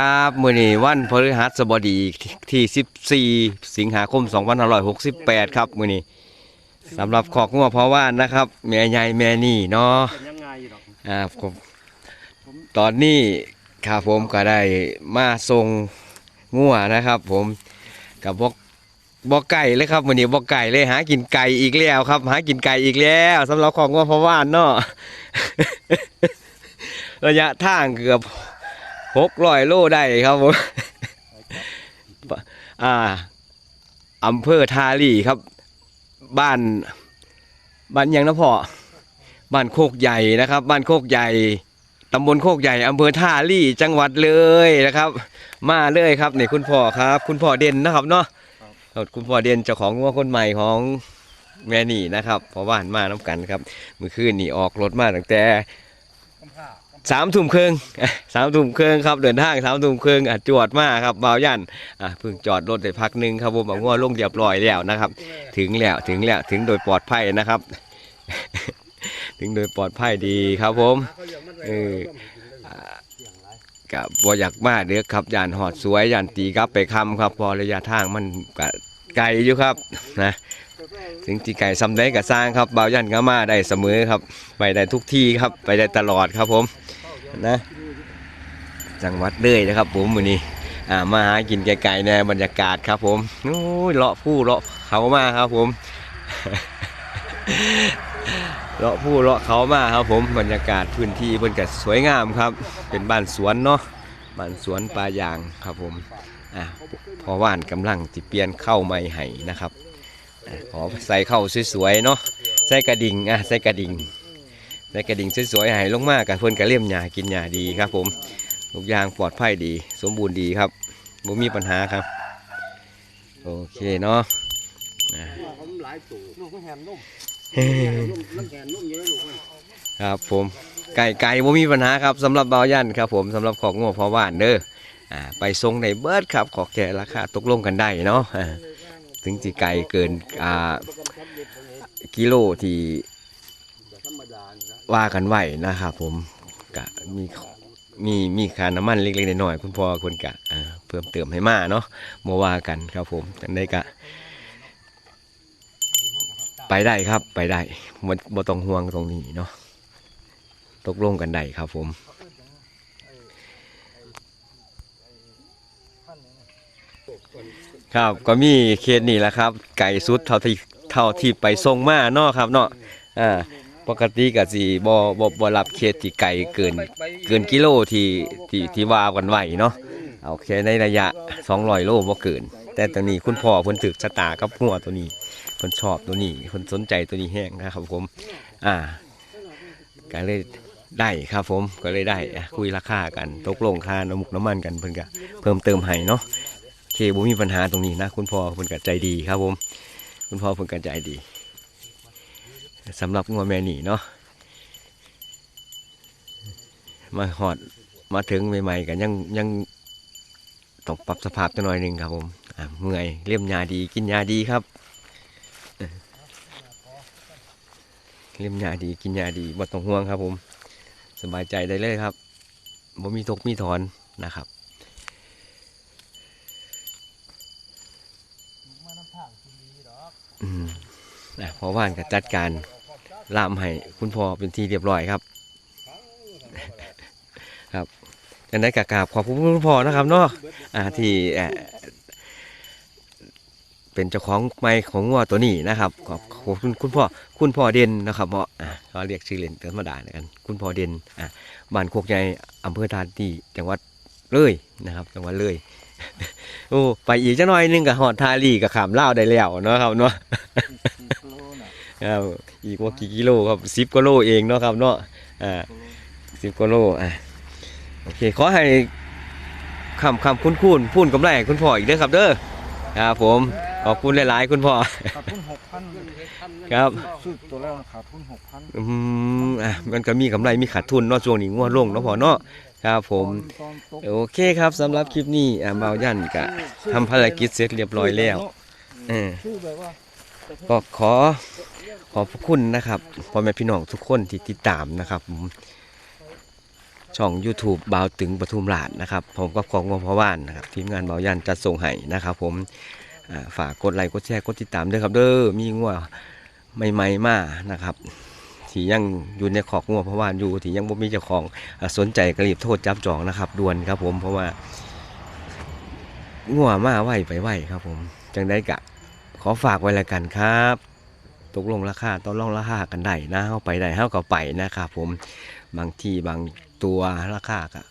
ครับมื้อนี้วันพฤหัสบดีที่ 14 สิงหาคม 2568 ครับมื้อนี้สำหรับขอกงัวเพราะว่านะครับแม่ใหญ่แม่นี่เนาะอ่าผมตอนนี้ครับผมก็ได้มาส่งงัวนะครับ ผมกับบอกบอกไก่เลยครับมื้อนี้บอกไก่เลยหากินไก่อีกแล้วครับ หากินไก่อีกแล้วสำหรับของงัวเพราะว่านเนาะระยะทางเกือบ หกร้อยโลได้ครับผมอ่าอำเภอทาลี่ครับ บ้านบ้านยังนะพ่อบ้านโคกใหญ่นะครับ บ้านโคกใหญ่ตำบลโคกใหญ่อำเภอท่าลี่จังหวัดเลยนะครับ มาเลยครับนี่คุณพ่อครับ คุณพ่อเด่นนะครับเนาะค,คุณพ่อเด่นเจ้าของงัวคนใหม่ของแม่นี่นะครับพราะว่านมาน้ำกันครับ เมื่อคืนนี่ออกรถมาตั้งแต่ สามทุ่มครึ่งสามทุ่มครึ่งครับเดินทางสามทุ่มครึ่งอะจวดมาครับบ่าวยันอะเพิ่งจอดรถได้พักหนึ่งครับผมเอางัวลงเรียบร้อยแล้วนะครับ ถึงแล้วถึงแล้วถึงโดยปลอดภัยนะครับ ถึงโดยปลอดภัยดีครับผมเออกับบ่อยากมาเด้อครับยานหอดสวยยานตีกลับไปคำครับ พอระยะทางมันกไกลอยู่ครับนะถึงที่ไก่ซ้ำได้ก็สร้างครับบ่าวยันก็มาได้เสมอครับ ไปได้ทุกที่ครับ ไปได้ตลอดครับผม นะ จังหวัดเลยนะครับ ผมมือนี้อ่ามาหากินไกลๆในบรรยากาศครับ ผมโอ้ยเลาะผู้เลาะเขามาครับ ผมเลาะผู้เลาะเขามาครับ ผมบรรยากาศพื้นที่เพิ่นก็สวยงามครับ เป็นบ้านสวนเนาะบ้านสวนปลายางครับผมอ่าพอว่านกำลังจิเปลี่ยนเข้าไม่ให้นะครับอขอใส่เข้าสวยๆเนาะใส่กระดิ่งอะใส่กระดิ่ง ใส่กระดิ่งสวยๆให้ลงมากกับเพิ่อนก็เลี่ยมหญ้ากินหญ้าดีครับ ผมทุกอย่างปลอดภัยดี สมบูรณ์ดีครับบ่มีปัญหาครับ โอเคเนาะนี่ครับผมไก่ไก่บ่มีปัญหาครับสำหรับเบายันครับ ผมสำหรับของงัวพอว่านเด้ออ่าไปทรงในเบิร์ดครับ ขอแค่ราคาตกลงกันได้เนาะถึงจะไก่เกินอ่ากิโลที่ ธรรมดานี่นะ ว่ากันไหวนะครับผมกะมีมีมีค่าน้ำมันเล็กๆน้อยๆคุณพ่อคนกะเพิ่มเติมให้มาเนาะมาว่ากันครับผมจังได้กะ ไปได้ครับไปได้บ่บ่ต้องห่วงตรงนี้เนาะตกลงกันได้ครับผมครับก็มีเคสนี่แหละครับ ไก่สุดเท่าที่เท่าที่ไปส่งมาเนาะครับเนาะอ่า ปกติก็สิบ่บ่บ่รับเคสที่ไก่เกินเกินกิโลที่ที่ที่ว่ากันไว้เนาะเอาแค่ในระยะ 200 โลบ่เกิน แต่ตอนนี้คุณพ่อเพิ่นถึกชะตากับหัวตัวนี้เพิ่นชอบตัวนี้เพิ่นสนใจตัวนี้แห้งนะครับผม อ่าก็เลยได้ครับผมก็เลยได้อะคุยราคากันตกลงค่าน้ำมุกน้ำมันกันเพิ่นก็เพิ่มเติมให้เนาะโอเคบ่มีปัญหาตรงนี้นะ คุณพ่อเพิ่นก็ใจดีครับผม คุณพ่อเพิ่นก็ใจดี สำหรับงัวแม่นี่เนาะมาหอดมาถึงใหม่ๆกันยังยังต้องปรับสภาพจักหน่อยหนึ่งครับผมอะเมื่อยเลี่ยมยาดีกินยาดีครับเลี่ยมยาดีกินยาดีบ่ต้องห่วงครับผม สบายใจได้เลยครับบ่มีตกมีถอนนะครับอืม นะพอว่านก็จัดการล่ามให้คุณพ่อเป็นทีเรียบร้อยครับ ครับกันได้กกราบขอบคุณคุณพ่อนะครับเนาะอ่าที่เป็นเจ้าของไม้ของงัวตัวนี้นะครับขอบขอบคุณคุณพ่อคุณพ่อเด่นนะครับเพราะอ่าเขาเรียกชื่อเล่นธรรมดาแล้วกันคุณพ่อเด่นอ่าบ้านโคกใหญ่อำเภอทานที่จังหวัดเลยนะครับจังหวัดเลยโอ้ไปอีกจังหน่อยนึงกับหอดทาลีกับขามเล่าได้แล้วเนาะครับเนาะ ครับอีกว่ากี่กิโลครับสิบกิโลเองเนาะครับเนาะอ่าสิบกิโลอะโอเคขอให้คำคำคุ้นคุ้นพูนกำไรให้คุณพ่ออีกเด้อครับเด้อครับผมขอบคุณหลายๆคุณพ่อขาดทุนหกพันครับซื้อตัวแรกขาดทุนหกพันอืมอะมันก็มีกำไรมีขาดทุนเนาะช่วงนี้งวดลงเนาะพ่อเนาะครับผมตอนตกโอเคครับสำหรับคลิปนี้อ่าเบายันกะทำภารกิจเสร็จเรียบร้อยแล้วเออชื่อแบบว่า ก็ขอขอบพระคุณนะครับพ่อแม่พี่น้องทุกคนที่ติดตามนะครับช่อง YouTube บาวตึงปทุมราชนะครับ ผมกับของวงพะว่านนะครับทีมงานบาวยันจัดส่งให้นะครับ ผมฝากกดไลค์กดแชร์กดติดตามด้วยครับ เด้อมีงัวใหม่ๆมานะครับที่ยังอยู่ในขอกงัวพะว่านอยู่ที่ยังบ่มีเจ้าของสนใจกรีบโทษจับจองนะครับด่วนครับ ผมเพราะว่างัวมาไหวไปไหวครับ ผมจังได้กะ ขอฝากไว้แล้วกันครับตกลงราคาต่อรองราคากันได้นะเฮาไปได้เฮาก็ไปนะครับผมบางที่บางตัวราคาก็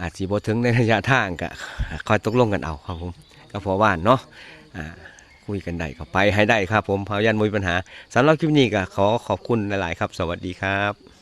อาจสิบ่ถึงในระยะทางก็คอยตกลงกันเอาครับผมก็พอว่านเนาะอ่าคุยกันได้ก็ไปให้ได้ครับผมพายันมุยปัญหาสำหรับคลิปนี้ก็ขอขอบคุณหลาย ๆ ครับ สวัสดีครับ